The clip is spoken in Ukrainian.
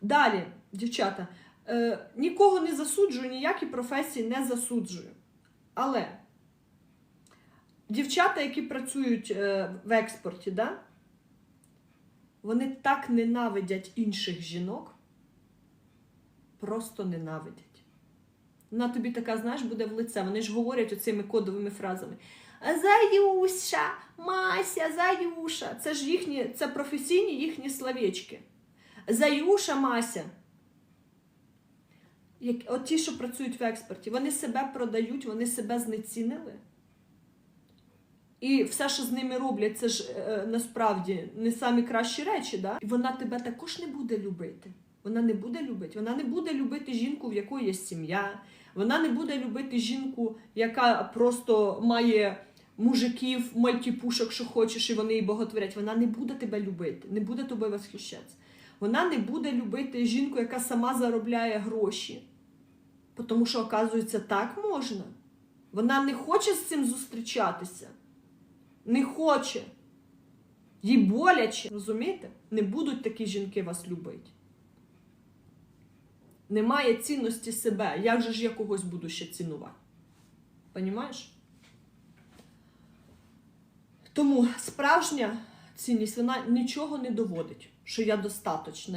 Далі, дівчата, е, нікого не засуджую, ніякі професії не засуджую. Але дівчата, які працюють е, в експорті, да, вони так ненавидять інших жінок, просто ненавидять. Вона тобі така, знаєш, буде в лице. Вони ж говорять оцими кодовими фразами. Заюша, Мася, Заюша. Це ж їхні, це професійні їхні словечки. Заюша, Мася. От ті, що працюють в експорті, вони себе продають, вони себе знецінили. І все, що з ними роблять, це ж е, насправді не самі кращі речі. Да? І вона тебе також не буде любити. Вона не буде любити. Вона не буде любити жінку, в якої є сім'я. Вона не буде любити жінку, яка просто має мужиків, мальтіпушок, що хочеш, і вони її боготворять. Вона не буде тебе любити, не буде тобою восхищатися. Вона не буде любити жінку, яка сама заробляє гроші. Тому що, оказується, так можна. Вона не хоче з цим зустрічатися. Не хоче. Їй боляче. Розумієте? Не будуть такі жінки вас любити. Немає цінності себе. Як же ж я когось буду ще цінувати? Понімаєш? Тому справжня цінність вона нічого не доводить, що я достаточна.